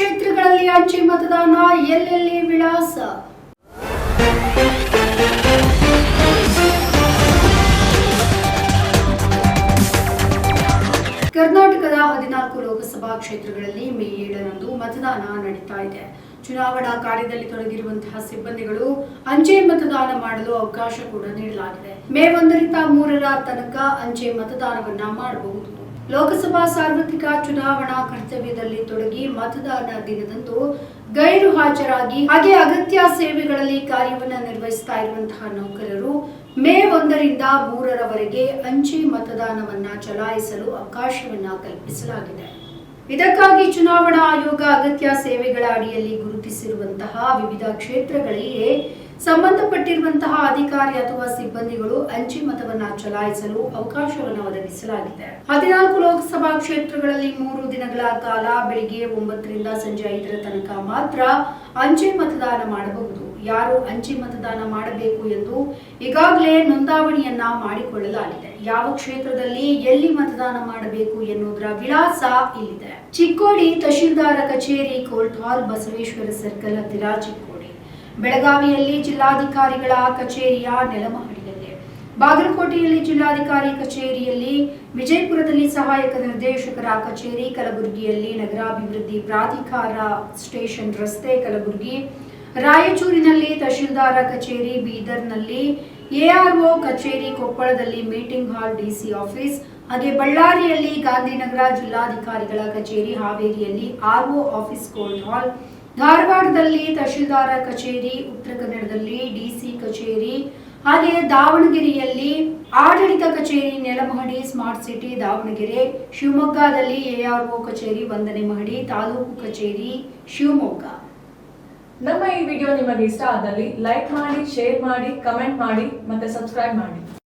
ಕ್ಷೇತ್ರಗಳಲ್ಲಿ ಅಂಚೆ ಮತದಾನ ಎಲ್ಲೆಲ್ಲಿ ವಿಳಾಸ? ಕರ್ನಾಟಕದ ಹದಿನಾಲ್ಕು ಲೋಕಸಭಾ ಕ್ಷೇತ್ರಗಳಲ್ಲಿ ಮೇ ಏಳರಂದು ಮತದಾನ ನಡೀತಾ ಇದೆ. ಚುನಾವಣಾ ಕಾರ್ಯದಲ್ಲಿ ತೊಡಗಿರುವಂತಹ ಸಿಬ್ಬಂದಿಗಳು ಅಂಚೆ ಮತದಾನ ಮಾಡಲು ಅವಕಾಶ ಕೂಡ ನೀಡಲಾಗಿದೆ. ಮೇ ಒಂದರಿಂದ ಮೂರರ ತನಕ ಅಂಚೆ ಮತದಾನವನ್ನ ಮಾಡಬಹುದು. ಲೋಕಸಭಾ ಸಾರ್ವತ್ರಿಕ ಚುನಾವಣಾ ಕರ್ತವ್ಯದಲ್ಲಿ ತೊಡಗಿ ಮತದಾನ ದಿನದಂದು ಗೈರು ಹಾಜರಾಗಿ ಹಾಗೆ ಅಗತ್ಯ ಸೇವೆಗಳಲ್ಲಿ ಕಾರ್ಯವನ್ನು ನಿರ್ವಹಿಸ್ತಾ ಇರುವಂತಹ ನೌಕರರು ಮೇ ಒಂದರಿಂದ ಮೂರರವರೆಗೆ ಅಂಚೆ ಮತದಾನವನ್ನ ಚಲಾಯಿಸಲು ಅವಕಾಶವನ್ನ ಕಲ್ಪಿಸಲಾಗಿದೆ. ಇದಕ್ಕಾಗಿ ಚುನಾವಣಾ ಆಯೋಗ ಅಗತ್ಯ ಸೇವೆಗಳ ಅಡಿಯಲ್ಲಿ ಗುರುತಿಸಿರುವಂತಹ ವಿವಿಧ ಕ್ಷೇತ್ರಗಳಿಗೆ ಸಂಬಂಧಪಟ್ಟಿರುವಂತಹ ಅಧಿಕಾರಿ ಅಥವಾ ಸಿಬ್ಬಂದಿಗಳು ಅಂಚೆ ಮತವನ್ನ ಚಲಾಯಿಸಲು ಅವಕಾಶವನ್ನು ಒದಗಿಸಲಾಗಿದೆ. ಹದಿನಾಲ್ಕು ಲೋಕಸಭಾ ಕ್ಷೇತ್ರಗಳಲ್ಲಿ ಮೂರು ದಿನಗಳ ಕಾಲ ಬೆಳಿಗ್ಗೆ ಒಂಬತ್ತರಿಂದ ಸಂಜೆ ಐದರ ತನಕ ಮಾತ್ರ ಅಂಚೆ ಮತದಾನ ಮಾಡಬಹುದು. ಯಾರು ಅಂಚೆ ಮತದಾನ ಮಾಡಬೇಕು ಎಂದು ಈಗಾಗಲೇ ನೋಂದಾವಣಿಯನ್ನ ಮಾಡಿಕೊಳ್ಳಲಾಗಿದೆ. ಯಾವ ಕ್ಷೇತ್ರದಲ್ಲಿ ಎಲ್ಲಿ ಮತದಾನ ಮಾಡಬೇಕು ಎನ್ನುವುದರ ವಿಳಾಸ ಇಲ್ಲಿದೆ. ಚಿಕ್ಕೋಡಿ ತಹಶೀಲ್ದಾರ ಕಚೇರಿ, ಕೋರ್ಟ್ ಹಾಲ್, ಬಸವೇಶ್ವರ ಸರ್ಕಲ್ ಹತ್ತಿರ ಚಿಕ್ಕೋಡಿ. ಬೆಳಗಾವಿಯಲ್ಲಿ ಜಿಲ್ಲಾಧಿಕಾರಿಗಳ ಕಚೇರಿಯ ನೆಲಮಹಡಿಯಲ್ಲಿ. ಬಾಗಲಕೋಟೆಯಲ್ಲಿ ಜಿಲ್ಲಾಧಿಕಾರಿ ಕಚೇರಿಯಲ್ಲಿ ವಿಜಯಪುರದಲ್ಲಿ ಸಹಾಯಕ ನಿರ್ದೇಶಕರ ಕಚೇರಿ, ಕಲಬುರಗಿಯಲ್ಲಿ ನಗರಾಭಿವೃದ್ಧಿ ಪ್ರಾಧಿಕಾರ ಸ್ಟೇಷನ್ ರಸ್ತೆ, ಕಲಬುರಗಿ. ರಾಯಚೂರಿನಲ್ಲಿ ತಹಶೀಲ್ದಾರ ಕಚೇರಿ, ಬೀದರ್ನಲ್ಲಿ ಎಆರ್ಒ ಕಚೇರಿ, ಕೊಪ್ಪಳದಲ್ಲಿ ಮೀಟಿಂಗ್ ಹಾಲ್ ಡಿಸಿ ಆಫೀಸ್. ಹಾಗೆ ಬಳ್ಳಾರಿಯಲ್ಲಿ ಗಾಂಧಿನಗರ ಜಿಲ್ಲಾಧಿಕಾರಿಗಳ ಕಚೇರಿ, ಹಾವೇರಿಯಲ್ಲಿ ಆರ್ಒ ಆಫೀಸ್, ಕೋರ್ಟ್ ಹಾಲ್. ಧಾರವಾಡದಲ್ಲಿ ತಹಶೀಲ್ದಾರ ಕಚೇರಿ, ಉತ್ತರ ಕನ್ನಡದಲ್ಲಿ ಡಿಸಿ ಕಚೇರಿ, ಹಾಗೆಯೇ ದಾವಣಗೆರೆಯಲ್ಲಿ ಆಡಳಿತ ಕಚೇರಿ ನೆಲಮಹಡಿ, ಸ್ಮಾರ್ಟ್ ಸಿಟಿ ದಾವಣಗೆರೆ, ಶಿವಮೊಗ್ಗದಲ್ಲಿ ಎಆರ್ಒ ಕಚೇರಿ ಒಂದನೇ ಮಹಡಿ, ತಾಲೂಕು ಕಚೇರಿ, ಶಿವಮೊಗ್ಗ. ನಮ್ಮ ಈ ವಿಡಿಯೋ ನಿಮಗೆ ಇಷ್ಟ ಆದಲ್ಲಿ ಲೈಕ್ ಮಾಡಿ, ಶೇರ್ ಮಾಡಿ, ಕಮೆಂಟ್ ಮಾಡಿ ಮತ್ತೆ ಸಬ್ಸ್ಕ್ರೈಬ್ ಮಾಡಿ.